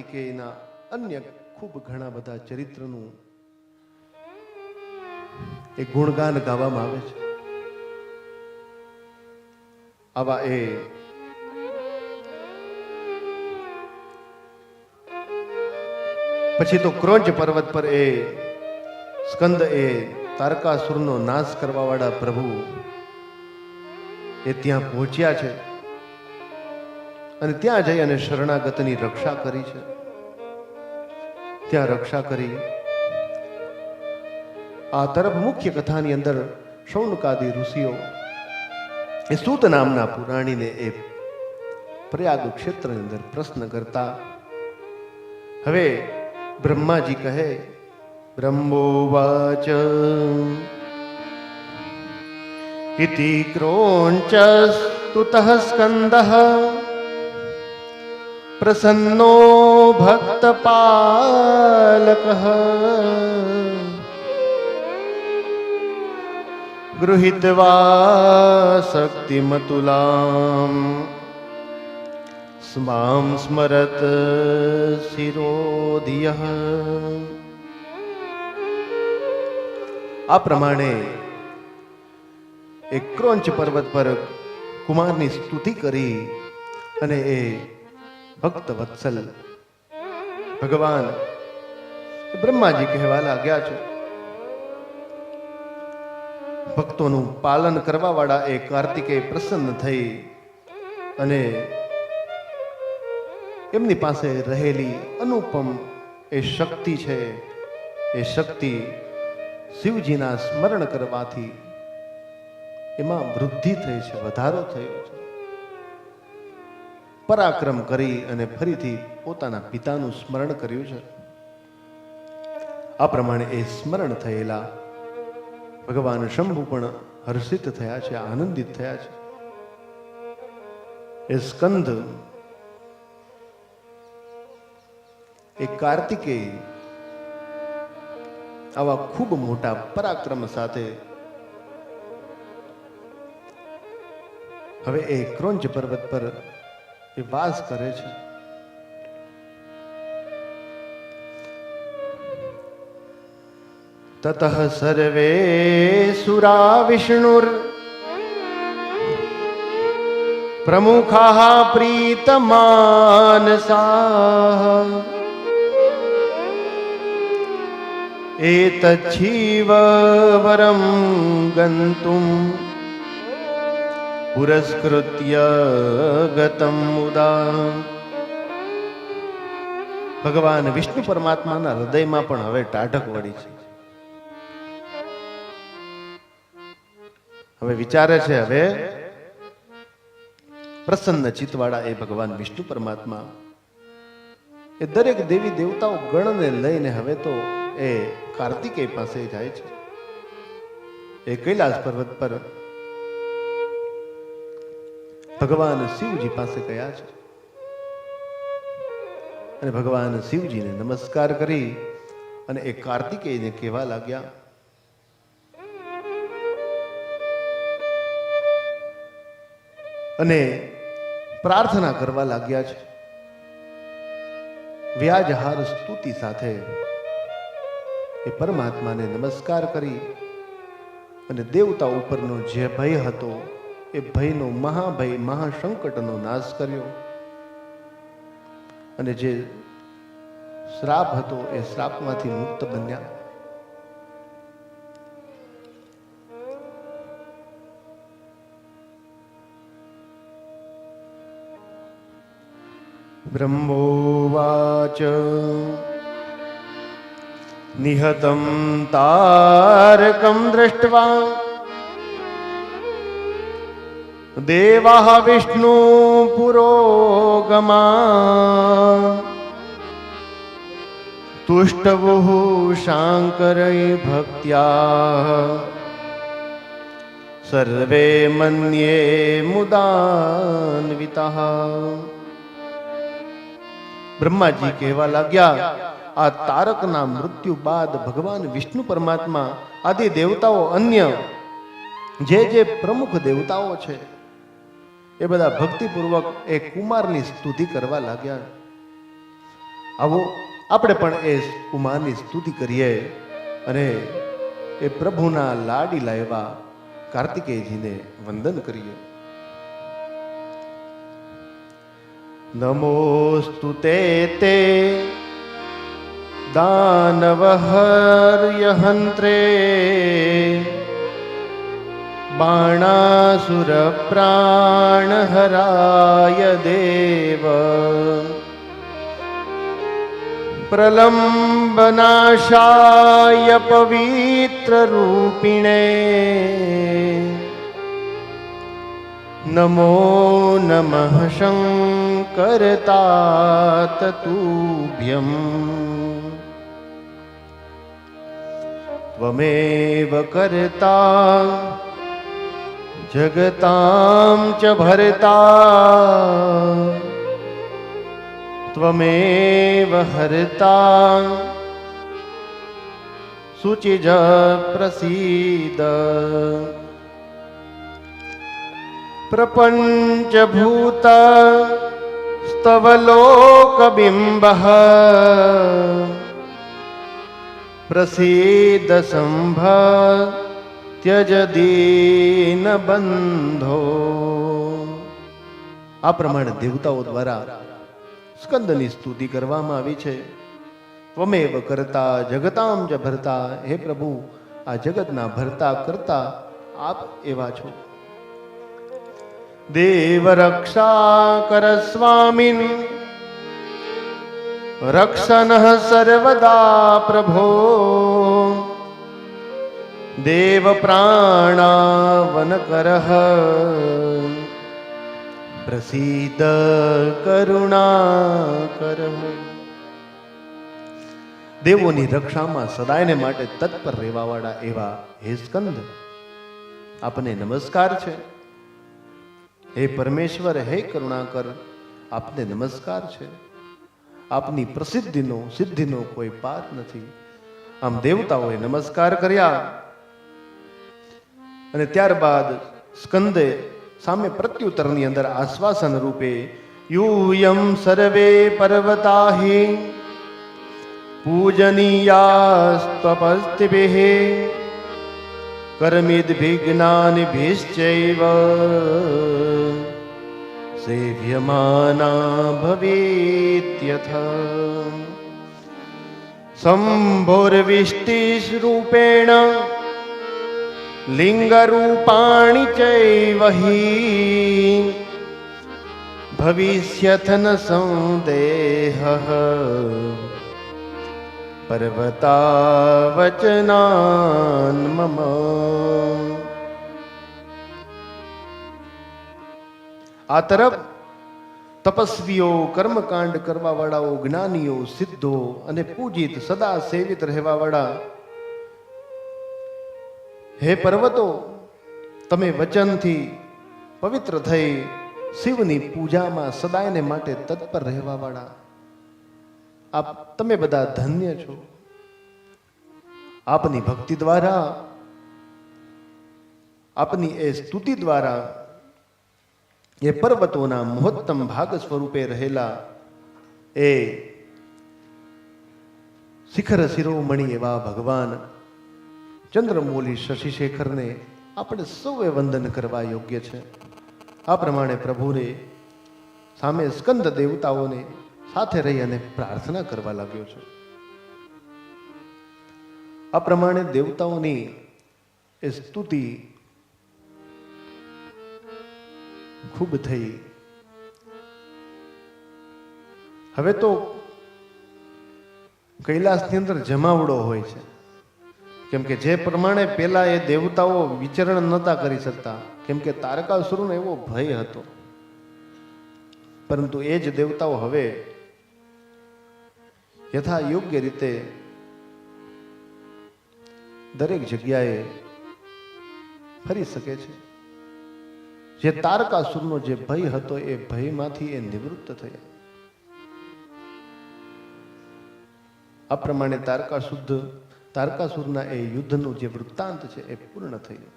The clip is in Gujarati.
કાર્તિકેયના અન્ય ખૂબ ઘણા બધા ચરિત્રનું એ ગુણગાન ગાવામાં આવે છે. આવા એ પછી તો ક્રોંચ પર્વત પર એ સ્કંદ એ તારકાસુરનો નાશ કરવાવાળા પ્રભુ એ ત્યાં પહોંચ્યા છે અને ત્યાં જઈ અને શરણાગતની રક્ષા કરી છે. ત્યાં રક્ષા કરી. આ તરફ મુખ્ય કથાની અંદર શૌનકાદી ઋષિઓ એ સૂત નામના પુરાણીને એ પ્રયાગ ક્ષેત્રની અંદર પ્રશ્ન કરતા. હવે બ્રહ્માજી કહે બ્રહ્મોવાચ ઇતિ ક્રોંચસ્તુતઃ સ્કંદઃ પ્રસન્નો ભક્તપાલકઃ ગૃહીત્વા શક્તિમતુલામ સ્મામ સ્મરત શિરોધિય આ પ્રમાણે એક ક્રોંચ પર્વત પર કુમારની સ્તુતિ કરી અને એ ભક્ત વત્સલ. ભગવાન બ્રહ્માજી કહેવા લાગ્યા છે. ભક્તોનું પાલન કરવા વાળા એ કાર્તિકે પ્રસન્ન થઈ અને એમની પાસે રહેલી અનુપમ એ શક્તિ છે. એ શક્તિ શિવજીના સ્મરણ કરવાથી એમાં વૃદ્ધિ થઈ છે, વધારો થયો છે. પરાક્રમ કરી અને ફરીથી પોતાના પિતાનું સ્મરણ કર્યું છે. આ પ્રમાણે એ સ્મરણ થયેલા ભગવાન શંભુ પણ હર્ષિત થયા છે, આનંદિત થયા છે. એ સ્કંદ એ કાર્તિકેય આવા ખૂબ મોટા પરાક્રમ સાથે હવે એ ક્રોંચ પર્વત પર એ વાસ કરે છે તતઃ સર્વે સુરા વિષ્ણુર પ્રમુખા પ્રીતમાનસા एतच्छीव वरं गन्तुं પુરસ્કૃત્ય ગતમ મુદા. ભગવાન વિષ્ણુ પરમાત્માના હૃદયમાં પણ હવે ટાઢક વળી છે. હવે વિચારે છે હવે, પ્રસન્ન ચિત્તવાળા એ ભગવાન વિષ્ણુ પરમાત્મા, એ દરેક દેવી દેવતાઓ ગણને લઈને હવે તો એ કાર્તિકેય પાસે જાય છે. એ કૈલાસ પર્વત પર ભગવાન શિવજી પાસે ગયા છે. અને ભગવાન શિવજીને નમસ્કાર કરી અને એ કાર્તિકેયને કહેવા લાગ્યા, અને પ્રાર્થના કરવા લાગ્યા છે. વ્યાજહાર સ્તુતિ સાથે એ પરમાત્માને નમસ્કાર કરી અને દેવતા ઉપરનો જે ભય હતો એ ભયનો મહાભય, મહાસંકટનો નાશ કર્યો. અને જે શ્રાપ હતો એ શ્રાપમાંથી મુક્ત બન્યા. બ્રહ્મોવાચ નિહતમ તારકમ દ્રષ્ટવા देवाः विष्णुपुरोगमा तुष्टवुः शाङ्करै भक्त्या सर्वे मन्ये मुदान्वितः બ્રહ્માજી કહેવા લાગ્યા આ તારકના મૃત્યુ બાદ ભગવાન વિષ્ણુ પરમાત્મા આદિ દેવતાઓ અન્ય જે જે પ્રમુખ દેવતાઓ છે એ બધા ભક્તિપૂર્વક એ કુમારની સ્તુતિ કરવા લાગ્યા. આવો, આપણે પણ એ કુમારની સ્તુતિ કરીએ અને એ પ્રભુના લાડીલા એવા કાર્તિકેયજીને વંદન કરીએ. નમોસ્તુ તે તે દાનવહર્યહંત્રે બાણાસુરપ્રાણહરાય દેવ પ્રલંબનાશાય પવિત્રરૂપિણે નમો નમઃ શંકરતાત त्वमेव ત્વમેવ કર્તા જગતાં ચ ભરતા ત્વમેવ હરતા સુચિજ પ્રસીદ પ્રપંચભૂત સ્તવલોકબિંબ પ્રસીદ સંભ ત્યજ દીન બંધો આ પ્રમાણે દેવતાઓ દ્વારા સ્કંદની સ્તુતિ કરવામાં આવી છે. ત્વમેવ કરતા જગતામ જ ભરતા, હે પ્રભુ, આ જગતના ભરતા કરતા આપ એવા છો. દેવ રક્ષા કર સ્વામિન રક્ષણ સર્વદા પ્રભો. દેવ પ્રાણાવન કરહ પ્રસીદ કરુણા કરહ દેવોની રક્ષામાં સદાયને માટે તત્પર રહેવાવાળા એવા હે સ્કંદ આપને નમસ્કાર છે હે પરમેશ્વર હે કરુણાકર આપને નમસ્કાર છે આપની પ્રસિદ્ધિનો સિદ્ધિનો કોઈ પાર નથી આમ દેવતાઓએ નમસ્કાર કર્યા અને ત્યારબાદ સ્કંદે સામે પ્રત્યુત્તરની અંદર આશ્વાસન રૂપે, યુયમ સર્વે પર્વતાહિ, પૂજનીયાસ્તપસ્તિભિः કર્મિદ્વિઘ્નાનિભિશ્ચૈવ સેવ્યમાના ભવેત્યથ. શંભોર્વિષ્ટિરૂપેણ લિંગરૂપાણि ચૈવહી. ભવિષ્યથન સંદેહ. પર્વતા વચનાન મમ. આ તરફ તપસ્વીઓ, કર્મકાંડ કરવાવાળાઓ, જ્ઞાનીઓ, સિદ્ધો અને પૂજિત સદા સેવિત રહેવા વાળા હે પર્વતો, તમે વચનથી પવિત્ર થઈ શિવની પૂજામાં સદાયને માટે તત્પર રહેવા વાળા આપ, તમે બધા ધન્ય છો. આપની ભક્તિ દ્વારા, આપની એ સ્તુતિ દ્વારા એ પર્વતોના મહોત્તમ ભાગ સ્વરૂપે રહેલા એ શિખર શિરોમણી એવા ભગવાન ચંદ્રમૌલી શશિશેખરને આપણે સૌએ વંદન કરવા યોગ્ય છે. આ પ્રમાણે પ્રભુને સામે સ્કંદ દેવતાઓને સાથે રહી અને પ્રાર્થના કરવા લાગ્યો છે. આ પ્રમાણે દેવતાઓની એ સ્તુતિ ખૂબ થઈ. હવે તો કૈલાસની અંદર જમાવડો હોય છે. કેમ કે જે પ્રમાણે પેલા એ દેવતાઓ વિચરણ નહોતા કરી શકતા, કેમ કે તારકાસુરનો એવો ભય હતો. પરંતુ એ જ દેવતાઓ હવે યથા યોગ્ય રીતે દરેક જગ્યાએ ફરી શકે છે. જે તારકાસુરનો જે ભય હતો, એ ભયમાંથી એ નિવૃત્ત થયા. આ પ્રમાણે તારકાસુદ્ધ તારકાસુરના એ યુદ્ધનું જે વૃત્તાંત છે એ પૂર્ણ થયું.